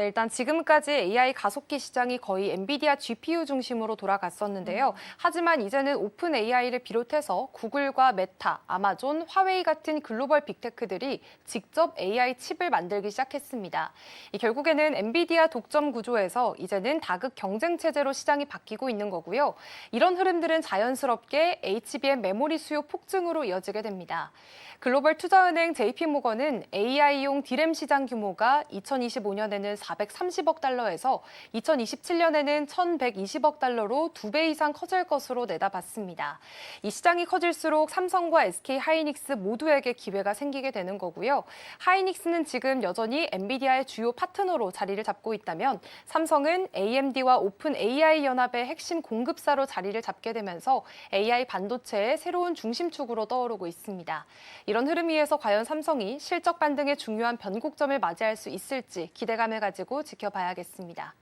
네, 일단 지금까지 AI 가속기 시장이 거의 엔비디아 GPU 중심으로 돌아갔었는데요. 하지만 이제는 오픈 AI를 비롯해서 구글과 메타, 아마존, 화웨이 같은 글로벌 빅테크들이 직접 AI 칩을 만들기 시작했습니다. 이 결국에는 엔비디아 독점 구조에서 이제는 다극 경쟁 체제로 시장이 바뀌고 있는 거고요. 이런 흐름들은 자연스럽게 HBM 메모리 수요 폭증으로 이어지게 됩니다. 글로벌 투자은행 JP모건은 AI용 디램 시장 규모가 2025년에는 430억 달러에서 2027년에는 1,120억 달러로 두 배 이상 커질 것으로 내다봤습니다. 이 시장이 커질수록 삼성과 SK 하이닉스 모두에게 기회가 생기게 되는 거고요. 하이닉스는 지금 여전히 엔비디아의 주요 파트너로 자리를 잡고 있다면 삼성은 AMD와 오픈 AI 연합의 핵심 공급사로 자리를 잡게 되면서 AI 반도체의 새로운 중심축으로 떠오르고 있습니다. 이런 흐름 위에서 과연 삼성이 실적 반등의 중요한 변곡점을 맞이할 수 있을지 기대감을 가지고 지켜봐야겠습니다.